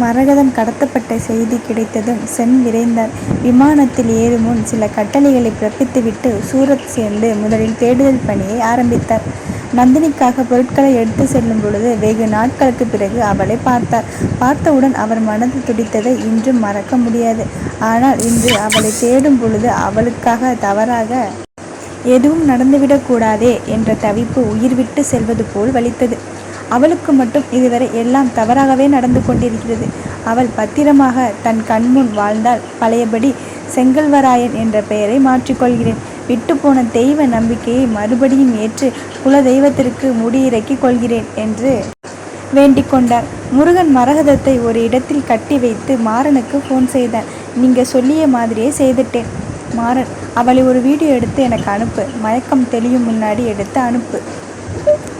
மரகதம் கடத்தப்பட்ட செய்தி கிடைத்ததும் சென் விரைந்தார். விமானத்தில் ஏறுமுன் சில கட்டளைகளை பிறப்பித்துவிட்டு சூரத் சேர்ந்து முதலில் தேடுதல் பணியை ஆரம்பித்தார். நந்தினிக்காக பொருட்களை எடுத்து செல்லும் பொழுது வெகு நாட்களுக்குப் பிறகு அவளை பார்த்தார். பார்த்தவுடன் அவர் மனது துடித்ததை இன்றும் மறக்க முடியாது. ஆனால் இன்று அவளை தேடும் பொழுது அவளுக்காக தவறாக எதுவும் நடந்துவிடக்கூடாதே என்ற தவிப்பு உயிர்விட்டு செல்வது போல் வலித்தது. அவளுக்கு மட்டும் இதுவரை எல்லாம் தவறாகவே நடந்து கொண்டிருக்கிறது. அவள் பத்திரமாக தன் கண்முன் வாழ்ந்தால் பழையபடி செங்கல்வராயன் என்ற பெயரை மாற்றிக் கொள்கிறேன். விட்டுப்போன தெய்வ நம்பிக்கையை மறுபடியும் ஏற்று குலதெய்வத்திற்கு முடியிறக்கிக் கொள்கிறேன் என்று வேண்டிக் கொண்டார். முருகன் மரகதத்தை ஒரு இடத்தில் கட்டி வைத்து மாறனுக்கு ஃபோன் செய்தான். நீங்கள் சொல்லிய மாதிரியே செய்துட்டேன் மாறன். அவளை ஒரு வீடியோ எடுத்து எனக்கு அனுப்பு. மயக்கம் தெளியும் முன்னாடி எடுத்து அனுப்பு.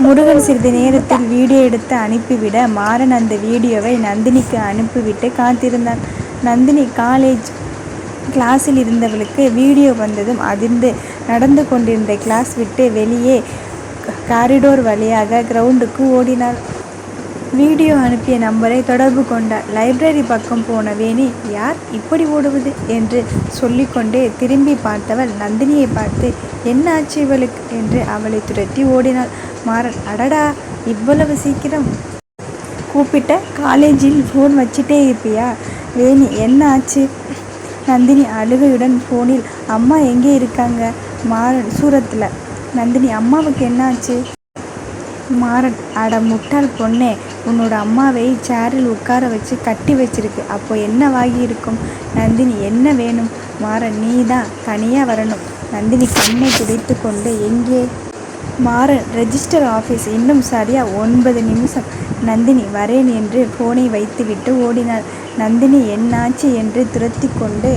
முருகன் சிறிது நேரத்தில் வீடியோ எடுத்து அனுப்பிவிட மாறன் அந்த வீடியோவை நந்தினிக்கு அனுப்பிவிட்டு காத்திருந்தான். நந்தினி காலேஜ் கிளாஸில் இருந்தவளுக்கு வீடியோ வந்ததும் அதிர்ந்து நடந்து கொண்டிருந்த கிளாஸ் விட்டு வெளியே காரிடோர் வழியாக கிரவுண்டுக்கு ஓடினாள். வீடியோ அனுப்பிய நம்பரை தொடர்பு கொண்டாள். லைப்ரரி பக்கம் போன வேணி யார் இப்படி ஓடுவது? என்று சொல்லிக்கொண்டே திரும்பி பார்த்தவள் நந்தினியை பார்த்து என்ன ஆச்சு இவளுக்கு? என்று அவளை துரத்தி ஓடினாள். மாறன் அடடா இவ்வளவு சீக்கிரம் கூப்பிட்ட காலேஜில் ஃபோன் வச்சுட்டே இருப்பியா? வேணி என்ன ஆச்சு? நந்தினி அழுகையுடன் ஃபோனில் அம்மா எங்கே இருக்காங்க? மாறன் சூரத்தில் நந்தினி அம்மாவுக்கு என்ன ஆச்சு? மாறன் அட முட்டாள் பொண்ணே உன்னோட அம்மாவை சேரில் உட்கார வச்சு கட்டி வச்சிருக்கு. அப்போ என்னவாகியிருக்கும்? நந்தினி என்ன வேணும்? மாறன் நீ தான் தனியாக வரணும். நந்தினி கண்ணை துடைத்து கொண்டு எங்கே? மாறன் ரெஜிஸ்டர் ஆஃபீஸ் இன்னும் சரியா ஒன்பது நிமிஷம். நந்தினி வரேன் என்று ஃபோனை வைத்துவிட்டு ஓடினாள். நந்தினி என்னாச்சு என்று துரத்தி கொண்டு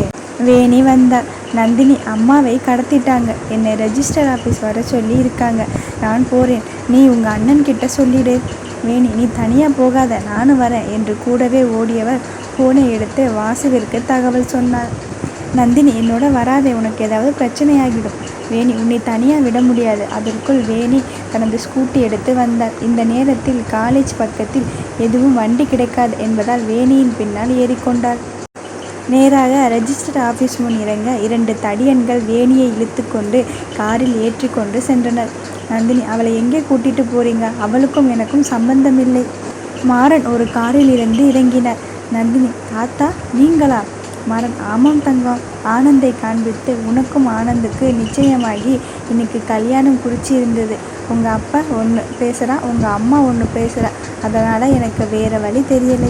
வேணி வந்தாள். நந்தினி அம்மாவை கடத்திட்டாங்க. என்னை ரெஜிஸ்டர் ஆஃபீஸ் வர சொல்லி இருக்காங்க. நான் போகிறேன் நீ உங்க அண்ணன்கிட்ட சொல்லிடு. வேணி நீ தனியாக போகாத நானும் வரேன் என்று கூடவே ஓடியவர் ஃபோனை எடுத்து வாசுவிற்கு தகவல் சொன்னார் நந்தினி என்னோட வராதே உனக்கு ஏதாவது பிரச்சனையாகிடும் வேணி உன்னை தனியாக விட முடியாது. அதற்குள் வேணி தனது ஸ்கூட்டி எடுத்து வந்தார் இந்த நேரத்தில் காலேஜ் பக்கத்தில் எதுவும் வண்டி கிடைக்காது என்பதால் வேணியின் பின்னால் ஏறிக்கொண்டார் நேராக ரெஜிஸ்டர் ஆஃபீஸ் முன் இறங்க இரண்டு தடியன்கள் வேணியை இழுத்துக்கொண்டு காரில் ஏற்றிக்கொண்டு சென்றனர். நந்தினி அவளை எங்கே கூட்டிட்டு போறீங்க? அவளுக்கும் எனக்கும் சம்பந்தமில்லை. மாறன் ஒரு காரில் இருந்து இறங்கினார். நந்தினி தாத்தா நீங்களா? மரம் ஆமாம் தங்கம். ஆனந்தை காண்பித்து உனக்கும் ஆனந்துக்கு நிச்சயமாகி இன்னைக்கு கல்யாணம் குறிச்சிருந்தது. உங்கள் அப்பா ஒன்று பேசுகிறா உங்கள் அம்மா ஒன்று பேசுகிறா அதனால் எனக்கு வேறு வழி தெரியலை.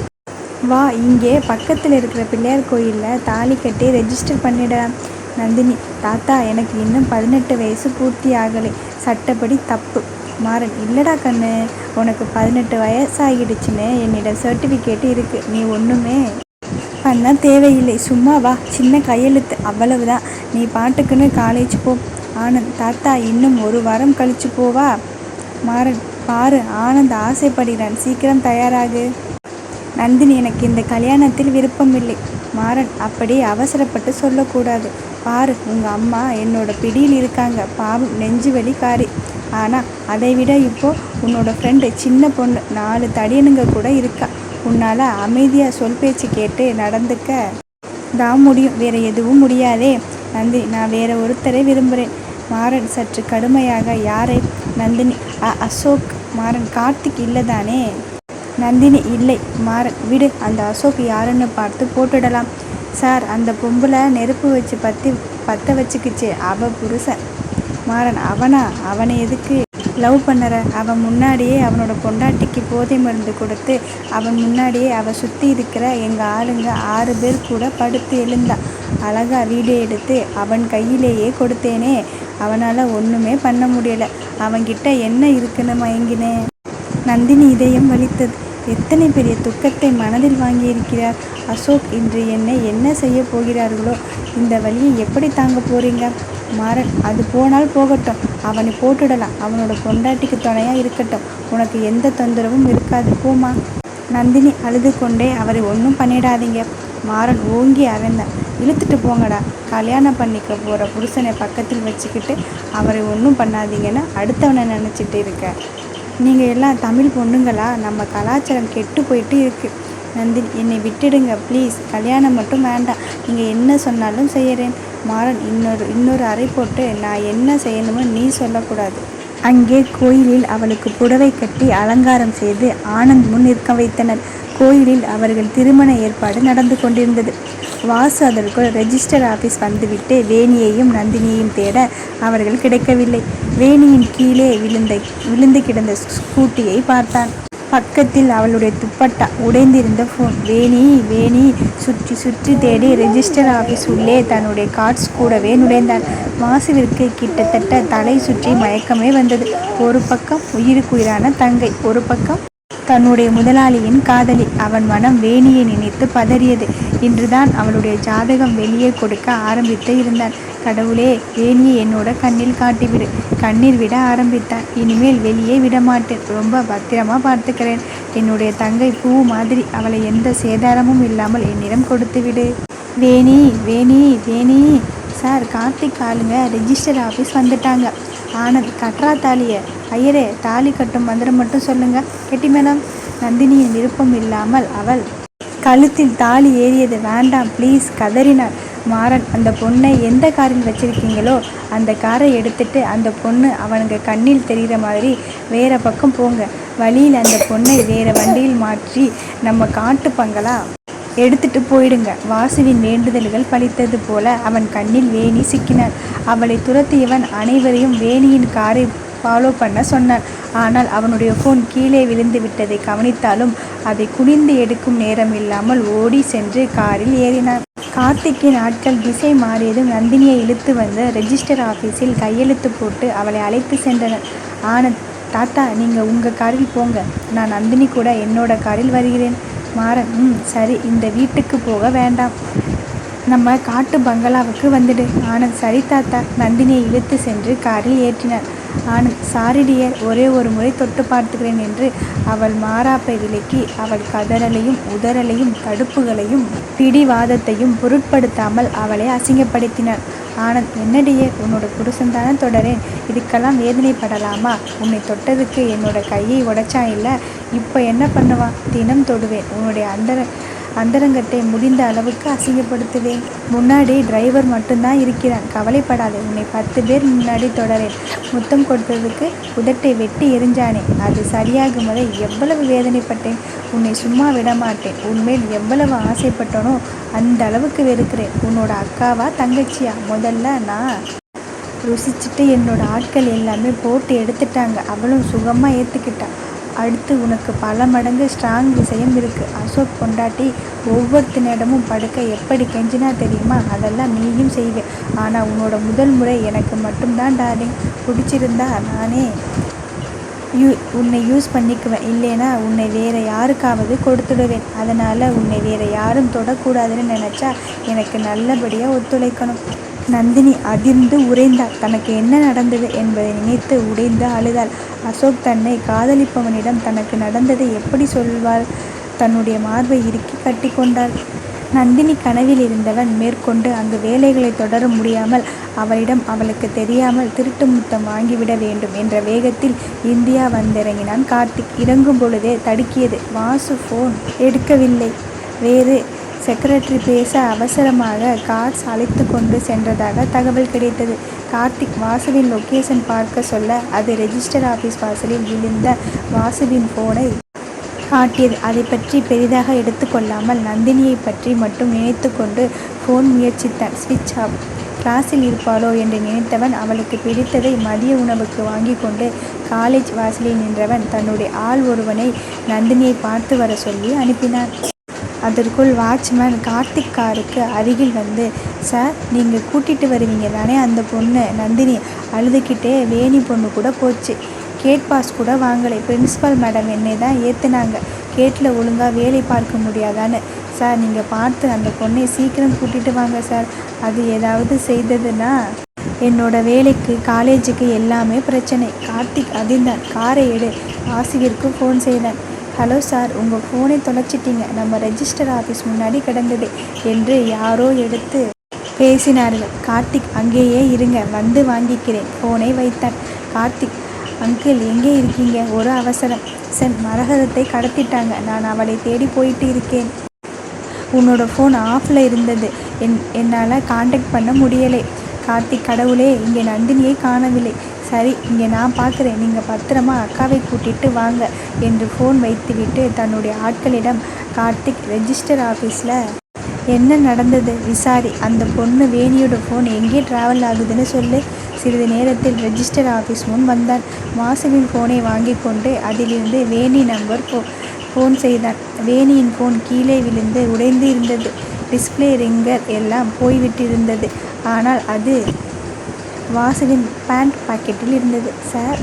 வா இங்கே பக்கத்தில் இருக்கிற பிள்ளையார் கோயிலில் தாலி கட்டி ரெஜிஸ்டர் பண்ணிடலாம். நந்தினி தாத்தா எனக்கு இன்னும் பதினெட்டு வயசு பூர்த்தி ஆகலை சட்டப்படி தப்பு. மாறன் இல்லடா கண்ணு. உனக்கு பதினெட்டு வயசாகிடுச்சுன்னு என்னிடம் சர்டிஃபிகேட் இருக்குது நீ ஒன்றுமே பண்ண தேவையில்லை. சும்மா வா சின்ன கையெழுத்து அவ்வளவுதான். நீ பாட்டுக்குன்னு காலேஜ் போ. ஆனந்த் தாத்தா இன்னும் ஒரு வாரம் கழிச்சு போவா? மாறன் பாரு ஆனந்த் ஆசைப்படுகிறான். சீக்கிரம் தயாராகு. நந்தினி எனக்கு இந்த கல்யாணத்தில் விருப்பமில்லை. மாறன் அப்படி அவசரப்பட்டு சொல்லக்கூடாது. பாரு உங்கள் அம்மா என்னோட பிடியில் இருக்காங்க. பாவம் நெஞ்சு வெளிக்காரி ஆனால் அதை விட இப்போது உன்னோட ஃப்ரெண்டு சின்ன பொண்ணு நாலு தடியனுங்க கூட இருக்கா. உன்னால் அமைதியாக சொல் பேச்சு கேட்டு நடந்துக்க தான் முடியும். வேற எதுவும் முடியாதே. நந்தினி நான் வேற ஒருத்தரை விரும்புகிறேன் மாறன் சற்று கடுமையாக யாரை? நந்தினி அ அசோக். மாறன் கார்த்திக் இல்லைதானே நந்தினி இல்லை. மாறன் விடு அந்த அசோக் யாருன்னு பார்த்து போட்டுடலாம். சார் அந்த பொம்பளை நெருப்பு வச்சு பற்றி பற்ற வச்சுக்கிச்சே அவ புருஷன். மாறன் அவனா? அவனை எதுக்கு லவ் பண்ணற? அவன் முன்னாடியே அவனோட பொண்டாட்டிக்கு போதை மருந்து கொடுத்து அவன் முன்னாடியே அவள் சுற்றி இருக்கிற எங்கள் ஆளுங்க ஆறு பேர் கூட படுத்து எழுந்தான் அழகா வீடியோ எடுத்து அவன் கையிலேயே கொடுத்தேனே. அவனால் ஒன்றுமே பண்ண முடியலை அவன்கிட்ட என்ன இருக்குன்னு மயங்கினேன். நந்தினி இதயம் வலித்தது. எத்தனை பெரிய துக்கத்தை மனதில் வாங்கியிருக்கிறார். அசோக் இன்று என்னை என்ன செய்யப் போகிறார்களோ? இந்த வழியை எப்படி தாங்கப் போகிறீங்க மாறன் அது போனால் போகட்டும். அவனை போட்டுடலாம். அவனோட பொண்டாட்டிக்கு துணையா இருக்கட்டும். உனக்கு எந்த தொந்தரவும் இருக்காது போம்மா. நந்தினி அழுது கொண்டே அவரை ஒன்றும் பண்ணிடாதீங்க. மாறன் ஓங்கி அறைந்தான். இழுத்துட்டு போங்கடா. கல்யாணம் பண்ணிக்க போகிற புருஷனை பக்கத்தில் வச்சுக்கிட்டு அவரை ஒன்றும் பண்ணாதீங்கன்னு அடுத்தவனை நினச்சிட்டு இருக்க. நீங்கள் எல்லாம் தமிழ் பொண்ணுங்களா? நம்ம கலாச்சாரம் கெட்டு போயிட்டு இருக்கு. நந்தினி என்னை விட்டுடுங்க ப்ளீஸ் கல்யாணம் மட்டும் வேண்டாம் நீங்கள் என்ன சொன்னாலும் செய்கிறேன் மாறன் இன்னொரு இன்னொரு அறை போட்டு நான் என்ன செய்யணுமோ நீ சொல்லக்கூடாது. அங்கே கோயிலில் அவளுக்கு புடவை கட்டி அலங்காரம் செய்து ஆனந்த் முன் நிற்க வைத்தனர். கோயிலில் அவர்கள் திருமண ஏற்பாடு நடந்து கொண்டிருந்தது. வாசு அதற்குள் ரெஜிஸ்டர் ஆபீஸ் வந்துவிட்டு வேணியையும் நந்தினியையும் தேட அவர்கள் கிடைக்கவில்லை. வேணியின் கீழே விழுந்த விழுந்து கிடந்த ஸ்கூட்டியை பார்த்தான். பக்கத்தில் அவளுடைய துப்பட்டா உடைந்திருந்த ஃபோன் வேணி வேணி சுற்றி சுற்றி தேடி. ரெஜிஸ்டர் ஆஃபீஸ் உள்ளே தன்னுடைய கார்ட்ஸ் கூடவே நுழைந்தான் வாசுவிற்கு கிட்டத்தட்ட தலை சுற்றி மயக்கமே வந்தது. ஒரு பக்கம் உயிருக்குயிரான தங்கை ஒரு பக்கம் தன்னுடைய முதலாளியின் காதலி அவன் மனம் வேணியை நினைத்து பதறியது. இன்றுதான் அவளுடைய ஜாதகம் வெளியே கொடுக்க ஆரம்பித்து இருந்தான். கடவுளே வேணியை என்னோட கண்ணில் காட்டிவிடு. கண்ணீர் விட ஆரம்பித்தான். இனிமேல் வெளியே விடமாட்டேன் ரொம்ப பத்திரமா பார்த்துக்கிறேன். என்னுடைய தங்கை பூ மாதிரி அவளை எந்த சேதாரமும் இல்லாமல் என்னிடம் கொடுத்து விடு. வேணி வேணி வேணி. சார் கார்த்திக் ஆளுங்க ரெஜிஸ்டர் ஆஃபீஸ் வந்துட்டாங்க. ஆனந்த் கட்ரா தாலியை ஐயரே தாலி கட்டும் மந்திரம் மட்டும் சொல்லுங்க. கெட்டிமேனம் நந்தினியின் விருப்பம் இல்லாமல் அவள் கழுத்தில் தாலி ஏறியது வேண்டாம் ப்ளீஸ் கதறினார் மாறன் அந்த பொண்ணை எந்த காரில் வச்சிருக்கீங்களோ அந்த காரை எடுத்துட்டு அந்த பொண்ணு அவனுங்க கண்ணில் தெரிகிற மாதிரி வேற பக்கம் போங்க. வழியில் அந்த பொண்ணை வேற வண்டியில் மாற்றி நம்ம காட்டு பங்களா எடுத்துட்டு போயிடுங்க. வாசுவின் வேண்டுதல்கள் பழித்தது போல அவன் கண்ணில் வேணி சிக்கினான். அவளை துரத்தியவன் அனைவரையும் வேணியின் காரை ஃபாலோ பண்ண சொன்னான் ஆனால் அவனுடைய ஃபோன் கீழே விழுந்து விட்டதை கவனித்தாலும் அதை குனிந்து எடுக்கும் நேரம் இல்லாமல் ஓடி சென்று காரில் ஏறினான். கார்த்திக்கின் ஆட்கள் திசை மாறியதும் நந்தினியை இழுத்து வந்து ரெஜிஸ்டர் ஆஃபீஸில் கையெழுத்து போட்டு அவளை அழைத்து சென்றனர். ஆனந்த் தாத்தா நீங்கள் உங்கள் காரில் போங்க. நான் நந்தினி கூட என்னோட காரில் வருகிறேன். மாறன் ம் சரி இந்த வீட்டுக்கு போக வேண்டாம். நம்ம காட்டு பங்களாவுக்கு வந்துடு ஆனந்த் சரி தாத்தா நந்தினியை இழுத்து சென்று காரில் ஏற்றினார். ஆனந்த் சாரி டியர் ஒரே ஒரு முறை தொட்டு பார்த்துக்கிறேன் என்று அவள் மாறாப்பை விலக்கி அவள் கதறலையும் உதறலையும் தடுப்புகளையும் பிடிவாதத்தையும் பொருட்படுத்தாமல் அவளை அசிங்கப்படுத்தினார் ஆனந்த் என்னடியே உன்னோட புருஷன்தானே தொடரேன் இதுக்கெல்லாம் வேதனைப்படலாமா? உன்னை தொட்டதுக்கு என்னோட கையை உடைச்சா இல்லை? இப்போ என்ன பண்ணுவான் தினம் தொடுவேன். உன்னுடைய அந்த அந்தரங்கத்தை முடிந்த அளவுக்கு அசிங்கப்படுத்துவேன். முன்னாடி டிரைவர் மட்டும்தான் இருக்கிறான் கவலைப்படாதே உன்னை பத்து பேர் முன்னாடி தொடரேன். முத்தம் கொடுத்ததுக்கு உதட்டை வெட்டி எரிஞ்சானே அது சரியாகும் வரை எவ்வளவு வேதனைப்பட்டேன். உன்னை சும்மா விட மாட்டேன் உன்மேல் எவ்வளவு ஆசைப்பட்டனோ அந்த அளவுக்கு வெறுக்கிறேன். உன்னோட அக்காவா தங்கச்சியா? முதல்ல நான் ருசிச்சுட்டு என்னோட ஆட்கள் எல்லாமே போட்டு எடுத்துட்டாங்க. அவளும் சுகமாக ஏற்றுக்கிட்டான் அடுத்து உனக்கு பல மடங்கு ஸ்ட்ராங் விஷயம் இருக்குது அசோக் பொண்டாட்டி ஒவ்வொருத்தனிடமும் படுக்க எப்படி கெஞ்சினா தெரியுமா? அதெல்லாம் நீயும் செய்வேன் ஆனால் உன்னோட முதல் முறை எனக்கு மட்டும்தான் டார்லிங் பிடிச்சிருந்தா நானே யூ உன்னை யூஸ் பண்ணிக்குவேன். இல்லைனா உன்னை வேறு யாருக்காவது கொடுத்துடுவேன். அதனால் உன்னை வேறு யாரும் தொடக்கூடாதுன்னு நினச்சா எனக்கு நல்லபடியாக ஒத்துழைக்கணும். நந்தினி அதிர்ந்து உறைந்தாள். தனக்கு என்ன நடந்தது என்பதை நினைத்து உடைந்து அழுதாள். அசோக் தன்னை காதலிப்பவனிடம் தனக்கு நடந்ததை எப்படி சொல்வாள்? தன்னுடைய மார்பை இறுக்கி கட்டி கொண்டாள். நந்தினி கனவில் இருந்தவன் மேற்கொண்டு அங்கு வேலைகளை தொடர முடியாமல் அவளிடம் அவளுக்கு தெரியாமல் திருட்டு முத்தம் வாங்கிவிட வேண்டும் என்ற வேகத்தில் இந்தியா வந்திறங்கினான் கார்த்திக். இறங்கும் பொழுதே தடுக்கியது வாசு ஃபோன் எடுக்கவில்லை. வேறு செக்ரட்டரி பேச அவசரமாக கார்ஸ் அழைத்து கொண்டு சென்றதாக தகவல் கிடைத்தது. கார்த்திக் வாசுவின் லொக்கேஷன் பார்க்க சொல்ல அது ரெஜிஸ்டர் ஆஃபீஸ் வாசலில் விழுந்த வாசுவின் போனை காட்டியது. அதை பற்றி பெரிதாக எடுத்துக்கொள்ளாமல் நந்தினியை பற்றி மட்டும் நினைத்து கொண்டு ஃபோன் முயற்சித்தான். ஸ்விட்ச் ஆஃப். கிளாஸில் இருப்பாளோ? என்று நினைத்தவன் அவளுக்கு பிடித்ததை மதிய உணவுக்கு வாங்கி கொண்டு காலேஜ் வாசலில் நின்றவன் தன்னுடைய ஆள் ஒருவனை நந்தினியை பார்த்து வர சொல்லி அனுப்பினான். அதற்குள் வாட்ச்மேன் கார்த்திக் காருக்கு அருகில் வந்து சார் நீங்கள் கூட்டிகிட்டு வருவீங்க தானே அந்த பொண்ணு? நந்தினி அழுதுகிட்டே வேணி பொண்ணு கூட போச்சு. கேட் பாஸ் கூட வாங்கலை. பிரின்ஸிபல் மேடம் என்னை தான் ஏற்றுனாங்க கேட்டில் ஒழுங்காக வேலை பார்க்க முடியாதான்னு. சார் நீங்கள் பார்த்து அந்த பொண்ணை சீக்கிரம் கூட்டிகிட்டு வாங்க சார். அது ஏதாவது செய்ததுன்னா என்னோட வேலைக்கு காலேஜுக்கு எல்லாமே பிரச்சனை. கார்த்திக் அதிர்ந்தான். காரை எடு. ஆசிரியருக்கு ஃபோன் செய்தான். ஹலோ சார் உங்கள் ஃபோனை தொலைச்சிட்டீங்க. நம்ம ரெஜிஸ்டர் ஆஃபீஸ் முன்னாடி கிடந்தது என்று யாரோ எடுத்து பேசினார்கள். கார்த்திக் அங்கேயே இருங்க. வந்து வாங்கிக்கிறேன். ஃபோனை வைத்தான் கார்த்திக் அங்கிள் எங்கே இருக்கீங்க? ஒரு அவசரம். சென் மரகதத்தை கடத்திட்டாங்க. நான் அவளை தேடி போயிட்டு இருக்கேன். உன்னோட ஃபோன் ஆஃபில் இருந்தது. என் என்னால் காண்டாக்ட் பண்ண முடியலை. கார்த்திக் கடவுளே இங்கே நந்தினியை காணவில்லை. சரி இங்கே நான் பார்க்குறேன் நீங்கள் பத்திரமா அக்காவை கூட்டிட்டு வாங்க என்று ஃபோன் வைத்துவிட்டு தன்னுடைய ஆட்களிடம் கார்த்திக் ரெஜிஸ்டர் ஆஃபீஸில் என்ன நடந்தது? விசாரி. அந்த பொண்ணு வேணியோட ஃபோன் எங்கே ட்ராவல் ஆகுதுன்னு சொல்லு. சிறிது நேரத்தில் ரெஜிஸ்டர் ஆஃபீஸ் முன் வந்தான். வாசுவின் ஃபோனை வாங்கி கொண்டு அதிலிருந்து வேணி நம்பர் ஃபோ ஃபோன் செய்தான். வேணியின் ஃபோன் கீழே விழுந்து உடைந்து இருந்தது. டிஸ்பிளே ரிங்கர் எல்லாம் போய்விட்டிருந்தது. ஆனால் அது வாசுவின் பேண்ட் பாக்கெட்டில் இருந்தது. சார்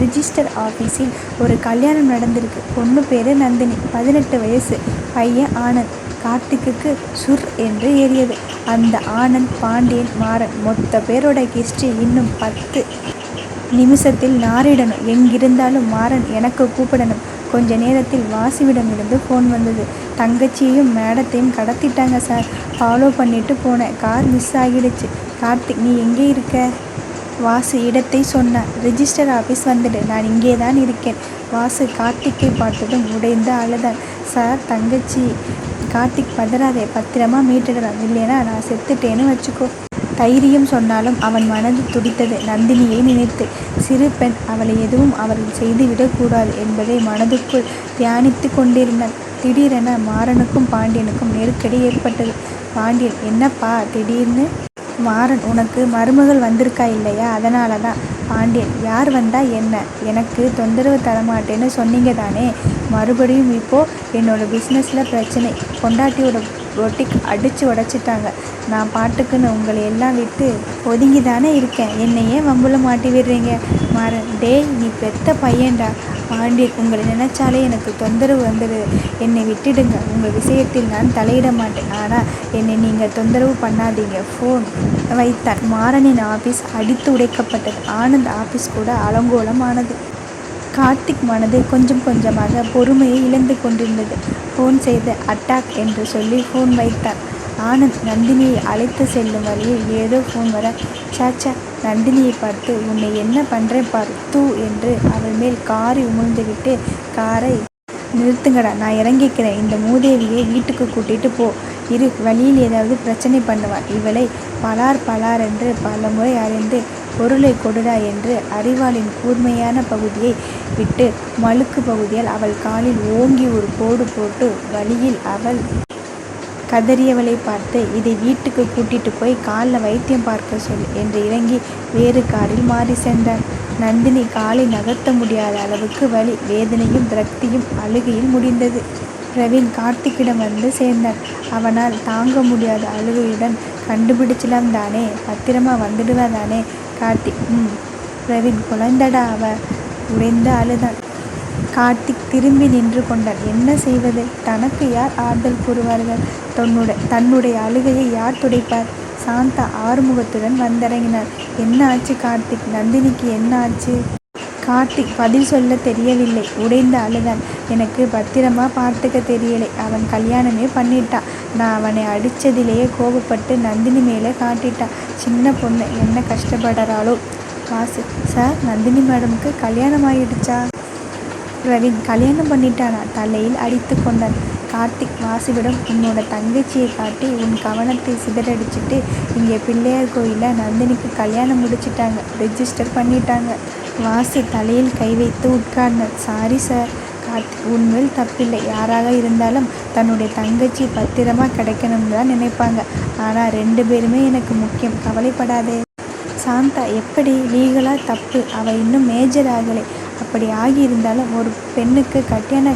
ரிஜிஸ்டர் ஆஃபீஸில் ஒரு கல்யாணம் நடந்திருக்கு. பொண்ணு பேர் நந்தினி. பதினெட்டு வயசு. பையன் ஆனந்த். கார்த்திக்குக்கு சுர் என்று ஏறியது. அந்த ஆனந்த் பாண்டியன் மாறன் மொத்த பேரோட ஹிஸ்ட்ரி இன்னும் பத்து நிமிஷத்தில் நாரிடணும். எங்கிருந்தாலும் மாறன் எனக்கு கூப்பிடணும். கொஞ்ச நேரத்தில் வாசிவிடமிருந்து ஃபோன் வந்தது. தங்கச்சியையும் மேடத்தையும் கடத்திட்டாங்க சார். ஃபாலோ பண்ணிட்டு போனேன். கார் மிஸ் ஆகிடுச்சு. கார்த்திக் நீ எங்கே இருக்க? வாசு இடத்தை சொன்னான் ரிஜிஸ்டர் ஆஃபீஸ் வந்துடு. நான் இங்கே தான் இருக்கேன். வாசு கார்த்திக்கை பார்த்ததும் உடைந்து அழுதான். சார் தங்கச்சி கார்த்திக் பதறாதே. பத்திரமா மீட்டுடலாம். இல்லைனா நான் செத்துட்டேன்னு வச்சுக்கோ. தைரியம் சொன்னாலும் அவன் மனது துடித்தது. நந்தினியை நினைத்து சிறு பெண் அவளை எதுவும் அவர்கள் செய்துவிடக்கூடாது என்பதை மனதுக்குள் தியானித்து கொண்டிருந்தான். திடீரென மாறனுக்கும் பாண்டியனுக்கும் நெருக்கடி ஏற்பட்டது. பாண்டியன் என்னப்பா திடீர்னு? மாறன் உனக்கு மருமகள் வந்திருக்கா இல்லையா? அதனால தான் பாண்டியன் யார் வந்தா என்ன? எனக்கு தொந்தரவு தரமாட்டேன்னு சொன்னீங்க தானே மறுபடியும் இப்போது என்னோடய பிஸ்னஸில் பிரச்சனை. பொண்டாட்டியோட ரொட்டிக் அடித்து உடச்சிட்டாங்க. நான் பாட்டுக்குன்னு உங்களை எல்லாம் விட்டு ஒதுங்கி தானே இருக்கேன். என்னை ஏன் வம்புல மாட்டி விடுறீங்க? மாறன் டேய் நீ பெத்த பையன்டா. பாண்டியன் உங்களை நினைச்சாலே எனக்கு தொந்தரவு வந்துடுது என்னை விட்டுடுங்க. உங்கள் விஷயத்தில் நான் தலையிட மாட்டேன். ஆனால் என்னை நீங்கள் தொந்தரவு பண்ணாதீங்க. ஃபோன் வைத்தான். மாறனின் ஆஃபீஸ் அடித்து உடைக்கப்பட்டது. ஆனந்த் ஆஃபீஸ் கூட அலங்கோலமானது. கார்த்திக் மனது கொஞ்சம் கொஞ்சமாக பொறுமையை இழந்து கொண்டிருந்தது. ஃபோன் செய்து அட்டாக் என்று சொல்லி ஃபோன் வைத்தார். ஆனந்த் நந்தினியை அழைத்து செல்லும் வழியில் ஏதோ ஃபோன் வர சாச்சா நந்தினியை பார்த்து உன்னை என்ன பண்ணுறேன் பார் தூ என்று அவள் மேல் காரை உமிழ்ந்துவிட்டு காரை நிறுத்துங்கடா நான் இறங்கிக்கிறேன். இந்த மூதேவியை வீட்டுக்கு கூட்டிகிட்டு போ. இரு வழியில் ஏதாவது பிரச்சனை பண்ணுவாள் இவளை பலார் பலார் என்று பல முறை அறிந்து பொருளை கொடுடா என்று அறிவாளின் கூர்மையான பகுதியை விட்டு மழுக்கு பகுதியால் அவள் காலில் ஓங்கி ஒரு கோடு போட்டு வழியில் அவள் கதறியவளை பார்த்து இதை வீட்டுக்கு கூட்டிட்டு போய் காலில் வைத்தியம் பார்க்க சொல் என்று இறங்கி வேறு காரில் மாறி சென்றான். நந்தினி காலை நகர்த்த முடியாத அளவுக்கு வலி வேதனையும் விரக்தியும் அழுகையில் முடிந்தது. பிரவீன் கார்த்திக்கிடம் வந்து சேர்ந்தான். அவனால் தாங்க முடியாத அழுகையுடன் கண்டுபிடிச்சலாம் தானே பத்திரமா வந்துடுவா தானே கார்த்திக். ம் பிரவீன் குழந்தடா அவ உடைந்து அழுதான். கார்த்திக் திரும்பி நின்று கொண்டான் என்ன செய்வது? தனக்கு யார் ஆறுதல் கூறுவார்கள்? தன்னுடைய தன்னுடைய அழுகையை யார் துடைப்பார்? சாந்தா ஆறுமுகத்துடன் வந்திறங்கினார் என்ன ஆச்சு கார்த்திக்? நந்தினிக்கு என்ன ஆச்சு? கார்த்திக் பதில் சொல்ல தெரியவில்லை. உடைந்து அழுதான். எனக்கு பத்திரமா பார்த்துக்க தெரியலை. அவன் கல்யாணமே பண்ணிட்டான் நான் அவனை அடித்ததிலேயே கோபப்பட்டு நந்தினி மேலே காட்டிட்டான் சின்ன பொண்ணு என்ன கஷ்டப்படுறாளோ? வாசு. சார் நந்தினி மேடமுக்கு கல்யாணம் ஆயிடுச்சா பிரவீன் கல்யாணம் பண்ணிட்டானா? தலையில் அடித்து கொண்டான். கார்த்திக் வாசுவிடம் உன்னோட தங்கச்சியை காட்டி உன் கவனத்தை சிதறடிச்சிட்டு இங்கே பிள்ளையார் கோயிலில் நந்தினிக்கு கல்யாணம் முடிச்சிட்டாங்க. ரெஜிஸ்டர் பண்ணிட்டாங்க. வாசு தலையில் கை வைத்து உட்கார்ந்தார். Sorry sir. கார்த்திக் உண்மையில் தப்பில்லை. யாராக இருந்தாலும் தன்னுடைய தங்கச்சி பத்திரமா கிடைக்கணும்னு தான் நினைப்பாங்க. ஆனால் ரெண்டு பேருமே எனக்கு முக்கியம். கவலைப்படாதே. சாந்தா எப்படி? லீகலாக தப்பு. அவள் இன்னும் மேஜர் ஆகலை. அப்படி ஆகியிருந்தாலும் ஒரு பெண்ணுக்கு கட்டியான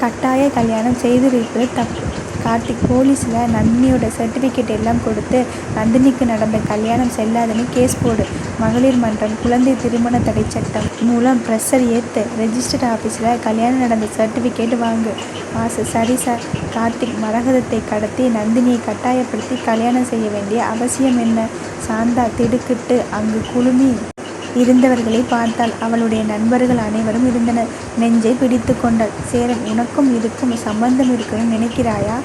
கட்டாய கல்யாணம் செய்து வைப்பது தப்பு. கார்த்திக் போலீஸில் நந்தினியோட சர்டிஃபிகேட் எல்லாம் கொடுத்து நந்தினிக்கு நடந்த கல்யாணம் செல்லாதுன்னு கேஸ் போடு. மகளிர் மன்றம் குழந்தை திருமண தடை சட்டம் மூலம் ப்ரெஷர் ஏற்று ரெஜிஸ்டர்ட் ஆஃபீஸில் கல்யாணம் நடந்த சர்டிஃபிகேட் வாங்கு. மாசு சரி சார் கார்த்திக் மரகதத்தை கடத்தி நந்தினியை கட்டாயப்படுத்தி கல்யாணம் செய்ய வேண்டிய அவசியம் என்ன? சாந்தா திடுக்கிட்டு அங்கு குழுமி இருந்தவர்களை பார்த்தால் அவளுடைய நண்பர்கள் அனைவரும் இருந்தனர். நெஞ்சை பிடித்து கொண்டாள். சேரன் உனக்கும் இதுக்கும் சம்பந்தம் இருக்குன்னு நினைக்கிறாயா?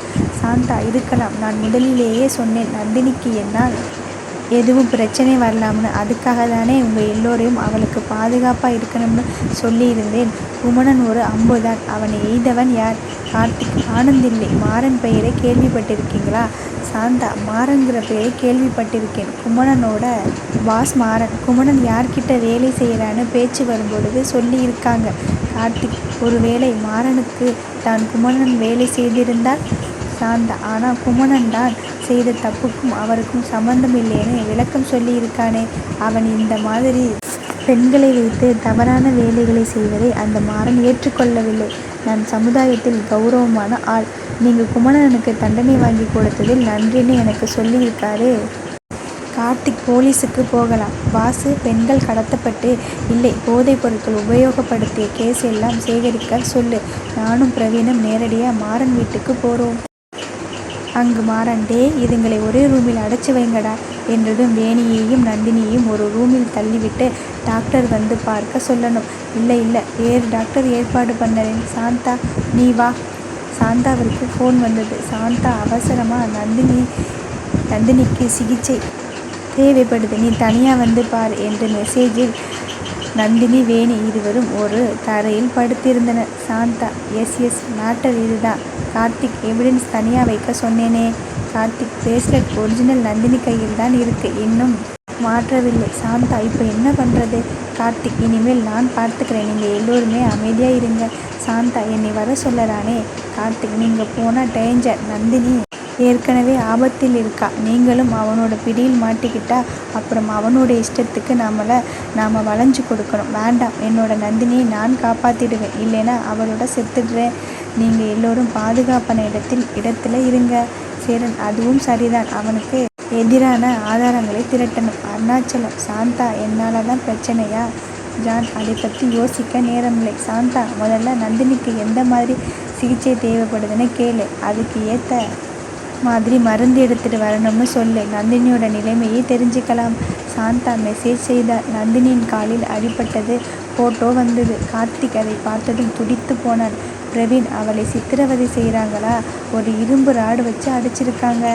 சாந்தா இருக்கலாம். நான் முதலிலேயே சொன்னேன். நந்தினிக்கு என்னால் எதுவும் பிரச்சனை வரலாம்னு அதுக்காக தானே உங்கள் எல்லோரையும் அவளுக்கு பாதுகாப்பாக இருக்கணும்னு சொல்லியிருந்தேன். குமணன் ஒரு அம்புதான். அவனை எய்தவன் யார்? கார்த்திக் ஆனந்தில்லை. மாறன் பெயரை கேள்விப்பட்டிருக்கீங்களா? சாந்தா மாறன்கிற பெயரை கேள்விப்பட்டிருக்கேன். குமணனோட பாஸ் மாறன். குமணன் யார்கிட்ட வேலை செய்கிறான்னு பேச்சு வரும்பொழுது சொல்லியிருக்காங்க. கார்த்திக் ஒருவேளை மாறனுக்கு தான் குமணன் வேலை செய்திருந்தால்? சாந்தா ஆனால் குமணன் தான் செய்த தப்புக்கும் அவருக்கும் சம்பந்தம் இல்லைன்னு விளக்கம் சொல்லியிருக்கானே. அவன் இந்த மாதிரி பெண்களை வைத்து தவறான வேலைகளை செய்வதை அந்த மாறன் ஏற்றுக்கொள்ளவில்லை. நான் சமுதாயத்தில் கௌரவமான ஆள். நீங்கள் குமணனுக்கு தண்டனை வாங்கி கொடுத்ததில் நன்றின்னு எனக்கு சொல்லியிருக்காரு. கார்த்திக் போலீஸுக்கு போகலாம். வாசு பெண்கள் கடத்தப்பட்டு இல்லை போதைப் பொருட்கள் உபயோகப்படுத்திய கேஸ் எல்லாம் சேகரிக்க சொல்லு. நானும் பிரவீனும் நேரடியாக மாறன் வீட்டுக்கு போகிறோம் அங்கு மாறன் டே இதுங்களை ஒரே ரூமில் அடைச்சி வைங்கடா என்றதும் வேணியையும் நந்தினியையும் ஒரு ரூமில் தள்ளிவிட்டு டாக்டர் வந்து பார்க்க சொல்லணும். இல்லை இல்லை வேறு டாக்டர் ஏற்பாடு பண்ணறேன். சாந்தா நீ வா. சாந்தாவிற்கு ஃபோன் வந்தது. சாந்தா அவசரமாக நந்தினி நந்தினிக்கு சிகிச்சை தேவைப்படுது. நீ தனியாக வந்து பார் என்ற மெசேஜில் நந்தினி வேணி இருவரும் ஒரு தரையில் படுத்திருந்தனர். சாந்தா எஸ் எஸ் மேட்டர் இதுதான். கார்த்திக் எவிடன்ஸ் தனியாக வைக்க சொன்னேனே. கார்த்திக் பிரேஸ்லெட் ஒரிஜினல் நந்தினி கையில் தான் இருக்கு. இன்னும் மாற்றவில்லை. சாந்தா இப்போ என்ன பண்ணுறது கார்த்திக் இனிமேல் நான் பார்த்துக்கிறேன். நீங்கள் எல்லோருமே அமைதியாக இருங்க. சாந்தா என்னை வர சொல்லறானே. கார்த்திக் நீங்கள் போனால் டேஞ்சர் நந்தினி. ஏற்கனவே ஆபத்தில் இருக்கா? நீங்களும் அவனோட பிடியில் மாட்டிக்கிட்டா அப்புறம் அவனோட இஷ்டத்துக்கு நாமளை நாம் வளைஞ்சு கொடுக்கணும். வேண்டாம் என்னோட நந்தினியை நான் காப்பாற்றிடுவேன் இல்லைன்னா அவளோட செத்துடுறேன் நீங்கள் எல்லோரும் பாதுகாப்பான இடத்தில் இடத்துல இருங்க. சேரன் அதுவும் சரிதான். அவனுக்கு எதிரான ஆதாரங்களை திரட்டணும். அருணாச்சலம் சாந்தா என்னால் தான் பிரச்சனையா? ஜான் அதை பற்றி யோசிக்க நேரமில்லை. சாந்தா முதல்ல நந்தினிக்கு எந்த மாதிரி சிகிச்சை தேவைப்படுதுன்னு கேளு. அதுக்கு ஏற்ற மாதிரி மருந்து எடுத்துகிட்டு வரணும்னு சொல்லு. நந்தினியோட நிலைமையை தெரிஞ்சுக்கலாம். சாந்தா மெசேஜ் செய்தார் நந்தினியின் காலில் அடிபட்டது ஃபோட்டோ வந்தது. கார்த்திக் அதை பார்த்ததும் துடித்து போனான் பிரவீன் அவளை சித்திரவதை செய்கிறாங்களா ஒரு இரும்பு ராடு வச்சு அடிச்சிருக்காங்க.